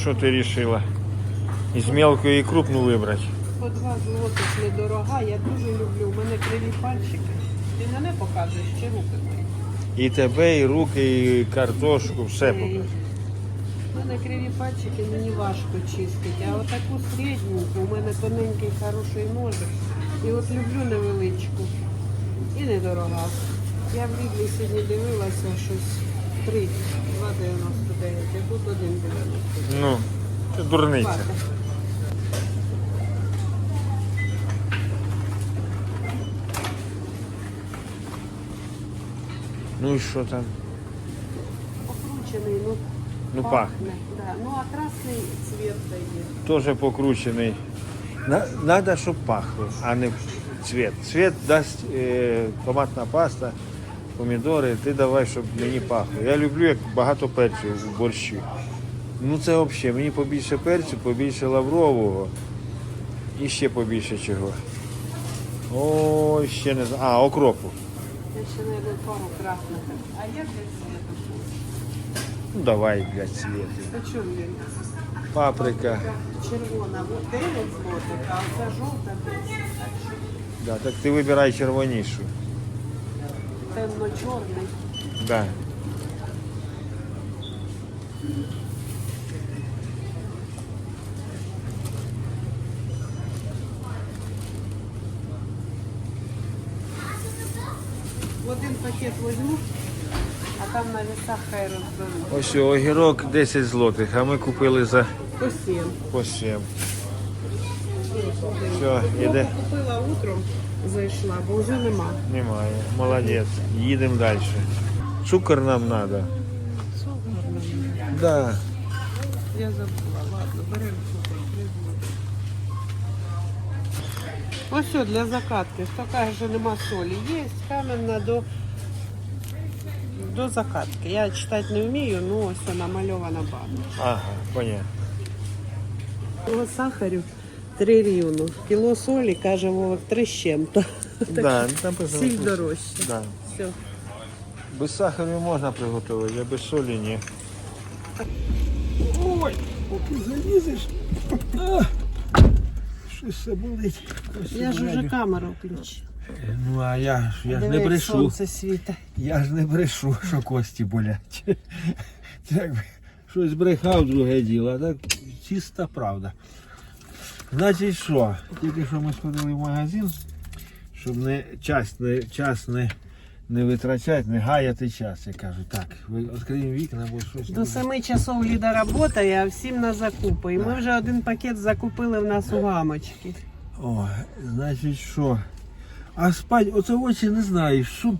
Що ти вирішила? Із мелкої і крупну вибрати. По два злотих недорога. Я дуже люблю. У мене криві пальчики. Ти мене показуєш чи руки мої? І тебе, і руки, і картошку, все Ей. покажу. У мене криві пальчики, мені важко чистити. А отаку середненьку, у мене тоненький хороший ножик. І от люблю невеличку. І недорога. Я в Лідлі сьогодні дивилася щось 3, 2,99, а тут 1,99. Ну, це дурниця. Ну і що там? Покручений, ну, Ну пахне. Да. Ну а красний цвет дає. Теж покручений. На- Надо, щоб пахло, а не цвет. Цвет дасть е, томатна паста, помідори. Ти давай, щоб мені пахло. Я люблю, як багато перцю в борщі. Ну це взагалі, мені побільше перцю, побільше лаврового і ще побільше чого. О, ще не знаю. А, окропу. Я ще знайду пару красних. А я для цвета. Ну давай для цвіту. Почем він? Паприка. Червона, вот 9 злотих, а оця жовта 10. Так Да, так ти вибирай червонішу. Темно-чорний. Да. Один пакет возьму, а там на весах хай розберуть. Ось огірок 10 злотих, а ми купили за По 7. по 7. Все, іде. Купила утром, зайшла, бо вже нема. Немає. Молодець. Їдемо далі. Цукор нам треба. Да. Я забула, ладно, беремо супер. Ось що для закатки. Хто каже, що нема солі. Є каменна до, до закатки. Я читати не вмію, ну ось вона намальована банка. Ага, понятно. Кіло сахарю 3 рівно. Кіло солі, каже Вовик, 3 з чим-то. Да, там написано Сіль дорожче. Да. Все. Без сахару можна приготувати, а без солі ні. Ой, поки залізеш. А, Щось все болить. Ось Я ж уже лягу. камеру включу. Ну а я ж я ж не брешу. сонце. Я ж не брешу, що кості болять. Так, щось брехав друге діло, а так чиста правда. Значить що, тільки що ми сходили в магазин, щоб не час не, час не, не витрачати, не гаяти час. Я кажу, так, ви відкриємо вікна, бо щось. До. 7 часов Ліда працює, а всім на закупи. І ми вже один пакет закупили в нас у гамочки. О, значить що? А спать, оце очі не знаю, що.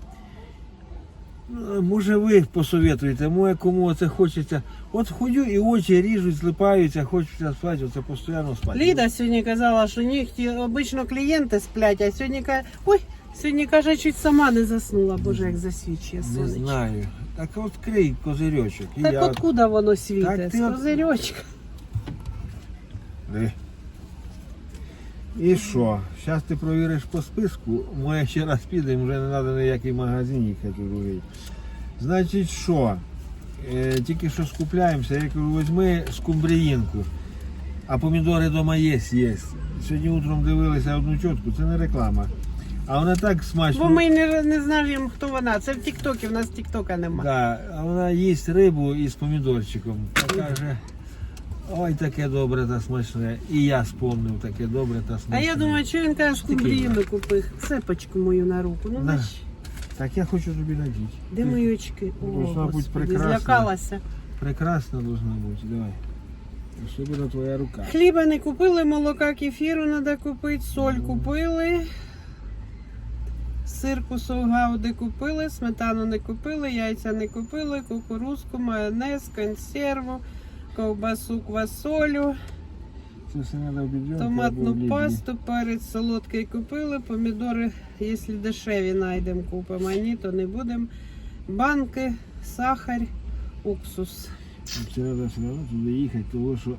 Ну, Може ви посоветуєте, моє кому це хочеться. От ходю і очі ріжуть, злипаються, хочеться спати, оце постійно спати. Ліда сьогодні казала, що нігті обично клієнти сплять, а сьогодні каже, ой, сьогодні каже, чуть сама не заснула, боже, як засвічує Не сонечко. знаю. Так відкрий козирьочок. І Так я... откуда воно Так світить? ти З от- козирьочка. Диви. І що? Зараз ти провіриш по списку, моє ще раз підемо, вже не треба ніякий магазин їхати другий. Значить що? Е, тільки що скупляємося, я кажу, візьми скумбріїнку. А помідори вдома є, є. Сьогодні утром дивилися одну чотку, це не реклама. А вона так смачно. Бо ми не, не знаємо, хто вона. Це в Тіктокі, в нас Тіктока немає. Да, а вона їсть рибу із помідорчиком. Та каже, ой, таке добре та смачне. І я спомнив таке добре та смачне. А я думаю, що він каже, скумбріну купив. Цепочку мою на руку. Ну, На. значить, Так я хочу тобі надіти. де мої очки? О, Должна бути Господи, прекрасна. злякалася. Прекрасно должна бути, давай. Особливо твоя рука. Хліба не купили, молока кефіру треба купити, соль купили. Сир кусок гавди купили, сметану не купили, яйця не купили, кукурузку, майонез, консерву, ковбасу, квасолю, Це все треба обіджати. томатну пасту, перець солодкий купили, помідори, якщо дешеві знайдемо, купимо, а ні, то не будемо. Банки, сахар, уксус. Це треба все одно туди їхати, тому що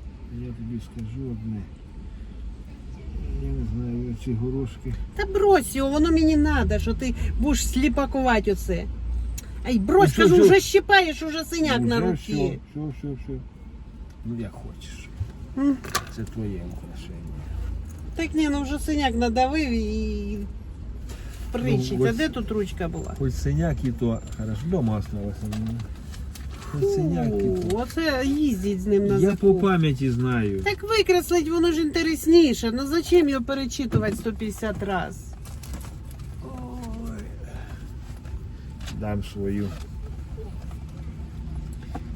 я тобі скажу одне. Я не знаю, ці горошки. Та брось його, воно мені треба, що ти будеш сліпакувати оце. Ай, брось, Ну, кажу, вже щипаєш, уже синяк на Вже руці. Все, все, все. Ну як хочеш. М. Це твоє украшення. Так ні, ну вже синяк надавив і причить. Ну, а де тут ручка була? Хоч синяк і то хорошо. Дома осталося. ну. Хоч синяк і Фу, то. Оце їздить з ним на Я по закуп. пам'яті знаю. Так викреслить, воно ж інтересніше. Ну зачем його перечитувати 150 разів? Дам свою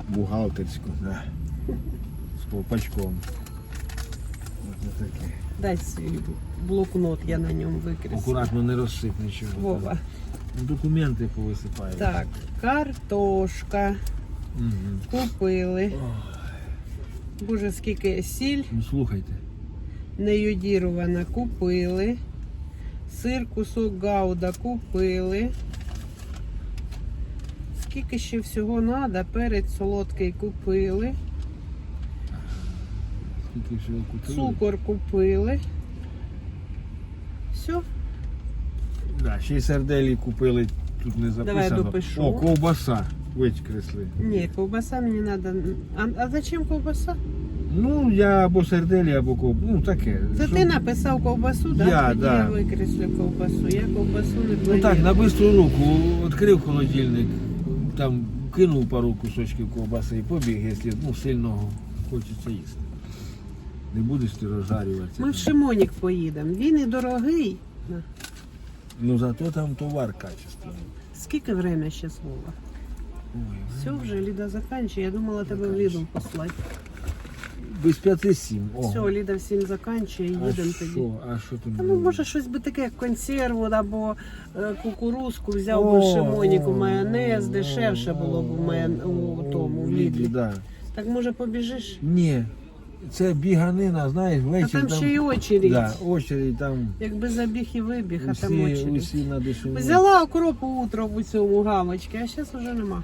бухгалтерську, да. Ось таке. Дай свій блокнот, я на ньому викреслю. Акуратно не розсип нічого. Вова. Документи повисипаю. Так, картошка. Угу. Купили. Боже, скільки сіль Ну слухайте. неюдірована купили. Сир, кусок гауда купили. Скільки ще всього треба, перець солодкий купили, Скільки всього купили? цукор купили. Все, Да, ще й сарделі купили, тут не записано. допишу. О, ковбаса. Викресли. ні, ковбаса мені треба. А, а зачем ковбаса? Ну, я або сарделі, або ковбаса. Ну таке. Це Щоб- ти написав ковбасу, так? Я, Тоді да. я викреслив ковбасу. Я ковбасу не Ну так, на бистру руку відкрив холодильник, там кинув пару кусочків ковбаси і побіг, якщо ну, сильно хочеться їсти. Не будеш ти розжарюватися. Ми в Шимонік поїдемо. Він і дорогий. На. Ну зато там товар качественний. Скільки время ще Вова? Ой, Все вже Ліда заканчує. Я думала тебе в Ліду послати. без п'яти сім. О. Все, Ліда всім заканчує, а їдемо тоді. що? А що там? Та ну може щось би таке, як консерву або е, кукурузку взяв би в Шимоніку майонез, о, дешевше було б у, майон... у тому в Лідлі. Да. Так може побіжиш? Ні, це біганина, знаєш, А ввечері там ще й очередь. да, очередь там. Якби забіг і вибіг, а там Усі, очередь. усі на. Взяла окропу утром у цьому гамочки, а зараз вже нема.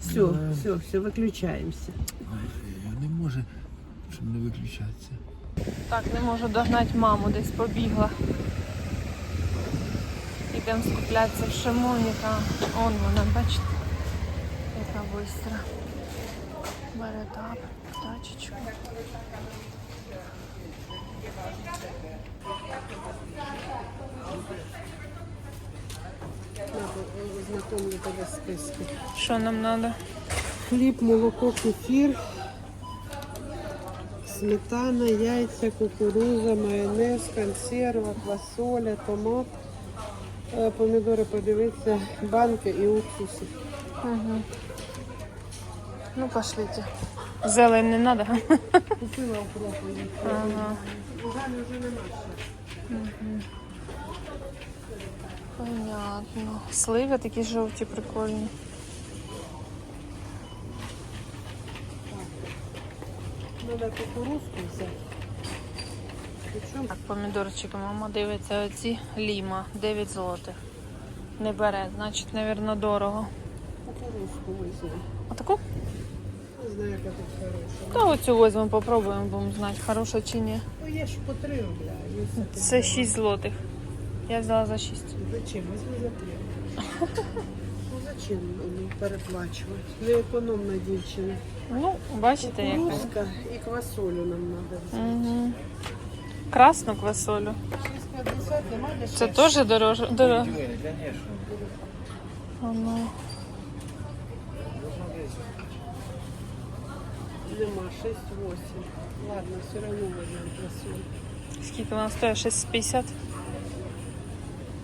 Все, Да. все, все, виключаємося. Не може, щоб не виключатися. Так, не можу догнати маму, десь побігла. Ідемо скуплятися в Шимоніка. Он вона, бачите, яка бистра. Бере тап, тачечку. Знакомлю тебе списки. Що нам треба? Хліб, молоко, кефір, сметана, яйця, кукуруза, майонез, консерва, квасоля, томат, е, помідори, подивитися, банки і уксуси. Угу. Ну, пошлите. Зелень не треба. Купила укропу. Ага. Вже. Понятно. Сливи такі жовті, прикольні. Треба кукурузку взяти. Так, помідорчики, мама дивиться, оці ліма, 9 злотих. Не бере, значить, мабуть, дорого. кукурузку візьмемо. Отаку? Не знаю, яка тут хороша. Та оцю візьмемо, попробуємо, будемо знати, хороша чи ні. Ну, є ж по три рубля. Є все Це тут. 6 злотих. Я взяла за 6. Зачем? Возьми за три. Ну зачем ну, переплачувати? Не економна дівчина. Ну, бачите, яка. Кукурузка і квасолю нам треба взяти. Угу. Красну квасолю. 6,50 нема Це дешевше? теж дороже. дорого. Ну, Нема, 6,8. Ладно, все одно возьмемо квасолю. скільки вона стоїть? 6,50?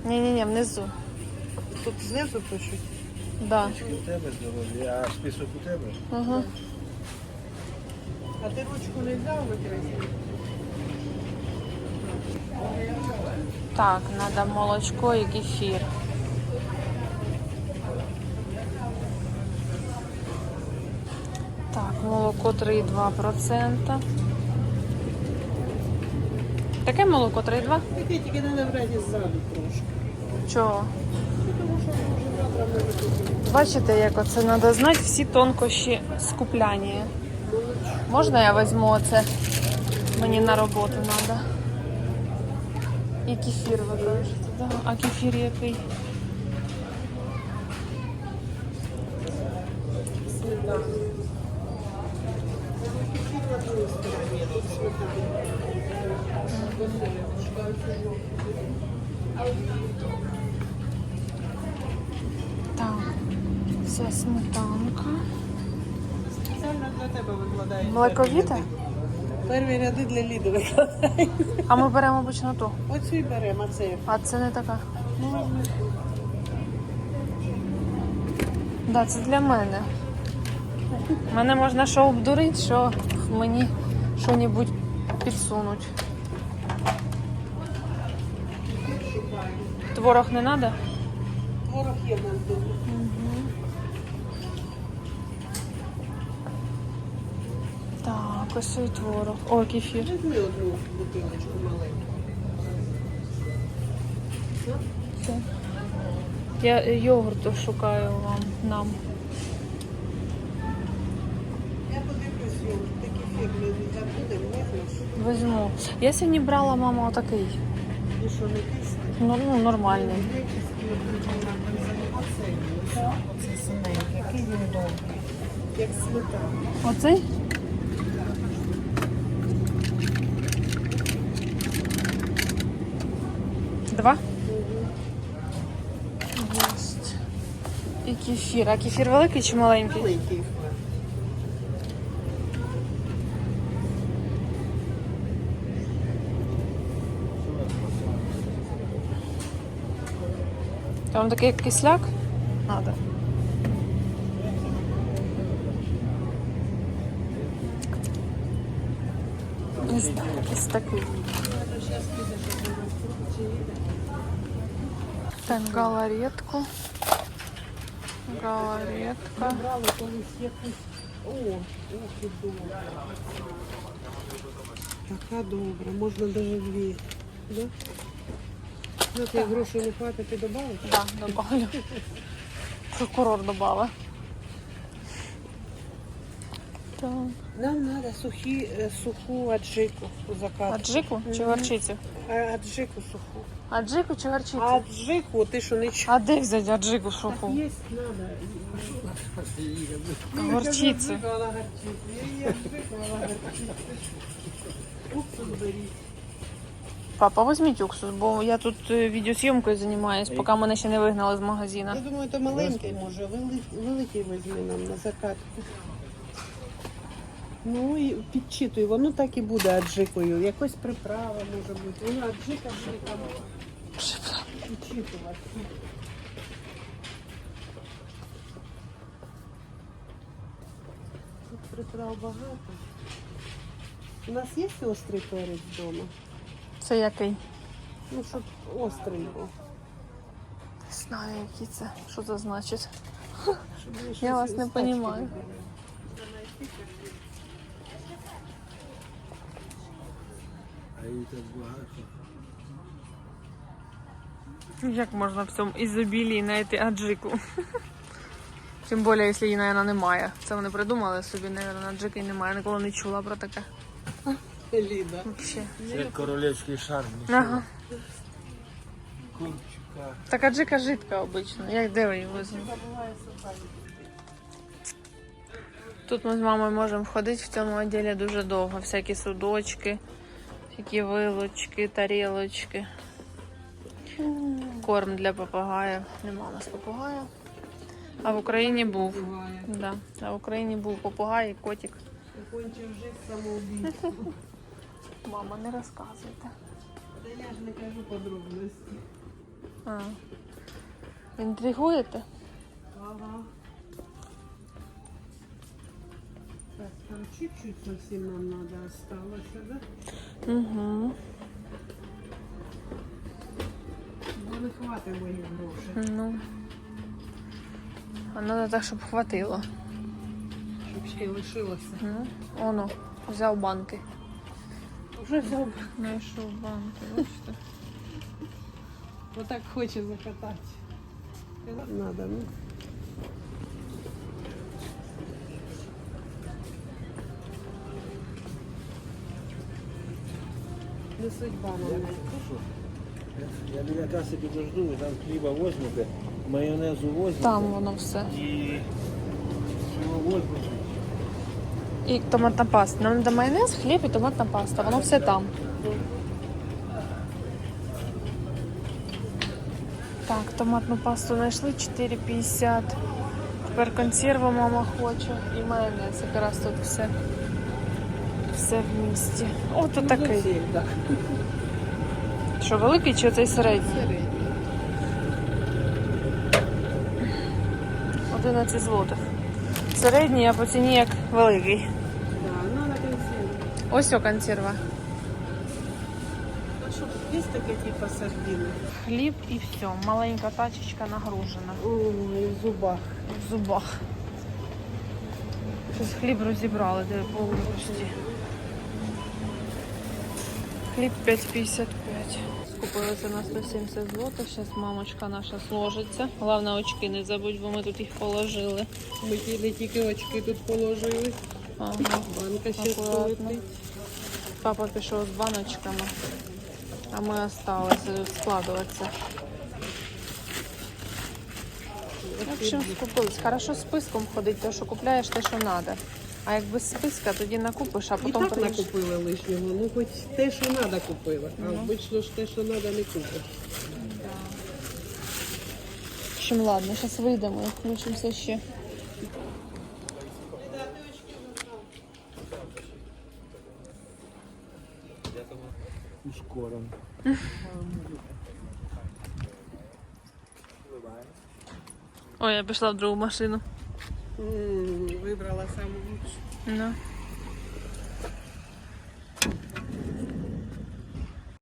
Ні-ні-ні, внизу. Тут знизу пишуть. Да. У тебе здоров'я, а список у тебе? Угу. А ти ручку не взяв викреслити? Так, треба молочко і кефір. Так, молоко 3,2%. Таке молоко 3,2? Таке тільки треба брати ззаду трошки. Чого? Тому що вже завтра може бути. Бачите, як оце треба знати всі тонкощі скупляння. Можна я візьму оце? Мені на роботу треба. І кефір ви кажете, да? А кефір який? Сметана. одной стороне, тут сметана. Так, це сметанка. Спеціально для тебе викладають. Млековіта? Перві ряди для Ліди викладають. А ми беремо обично ту. Оцю й беремо, а це. А це не така. Ну, візьми. Да, це для мене. Мене можна що обдурити, що мені що-небудь підсунуть. Творог не треба? Творог є в нас вдома. Так, ось і творог. О, кефір. Візьми одну бутилочку маленьку. Я йогурту шукаю вам нам. Я подивлюсь його, такі фірми не забудемо, не знаєш. Візьму. Я сьогодні брала мама отакий. І що, не кисне? Ну, ну нормальний. Це синенький, який він довгий. Як сметана. Оцей? Два? Єсть. І кефір. А кефір великий чи маленький? Маленький. Там такий кисляк? Надо. Не знаю, якийсь такий. Так, галаретку. Галаретка. Брали колись якусь. О, ох і добре. Така добра, можна дві. Да? Знаєте, як грошей не хватить, ти добавиш? Да, добавлю. Прокурор добавила. Так. Нам треба сухі, е, суху аджику закатати. Аджику чи Мгм. горчицю? Аджику суху. Аджику чи горчицю? Аджику, ти що не чув? А де взяти аджику треба. Горчицю. Я її аджику, вона. Уксус беріть. Папа, візьміть уксус, бо я тут е, відеозйомкою займаюсь, поки мене ще не вигнали з Я думаю, то маленький може, великий, великий візьми нам на закатку. Ну і підчитуй, воно так і буде аджикою. Якось приправа може бути. Воно аджика буде там підчитувати. Тут приправ багато. У нас є острий перець вдома? Це який? Ну, щоб острий був. Не знаю, який це. Що це значить? Щоб Я вас не. А так багато. Як можна в цьому ізобілії знайти аджику? Тим більше, якщо її, мабуть, немає. Це вони придумали собі, мабуть, аджики немає. Я ніколи не чула про таке. Ліда. Це королівський шарм. Ага. Курчика. Так аджика жидка обично. Як де ви її візьмете? Тут ми з мамою можемо ходити в цьому відділі дуже довго. Всякі судочки, всякі вилочки, тарілочки. Корм для попугаїв. Нема у нас попугая. А в Україні був. Да. А в Україні був попугай і котик. Кончив жити самоубійство. Мама, не розказуйте. Та я ж не кажу подробності. А. Інтригуєте? Ага. Так, там чуть-чуть совсем нам надо осталось, да? Угу. Бо не хватить моїх грошей. Ну. А треба так, щоб хватило. Щоб ще й лишилося. Ну, оно, взяв банки. Вже взяв. Знайшов банки, бачите? Отак хоче закатати. Надо, ну. Не судьба нам. Я біля каси підожду, ви там хліба возьмете, майонезу возьмете Там воно все. і всього возьмете. І томатна паста. Нам треба майонез, хліб і томатна паста. Воно все там. Так, томатну пасту знайшли 4,50. Тепер консерву мама хоче. І майонез. Якраз тут все. Все в місті. О, тут такий. Що, великий чи цей? Середній. 11 злотих. Середній, а по ціні як великий. Да, ну на консерві. Ось о консерва. Є таке типу сардини? Хліб і все. Маленька тачечка нагружена. Ой, в зубах. в зубах. Щось хліб розібрали, де полусті. Хліб 5,55. Скупилися на 170 злотих. Зараз мамочка наша сложиться. Головне очки не забудь, бо ми тут їх положили. Ми не тільки очки тут положили. Ага. Банка ще Акуратно. Папа пішов з баночками, а ми залишилися тут складуватися. В общем, скупились. Хорошо з списком ходить, то що купляєш те, що треба. А як без списка, тоді накупиш, а потім І так прийдеш. накупили лишнього, ну хоч те, що треба купила. А обично ж те, що треба, не купиш. В общем, ладно, зараз вийдемо і включимося ще. Ускором. Ой, я пішла в другу машину. Вибрала саму лучшу. Ну.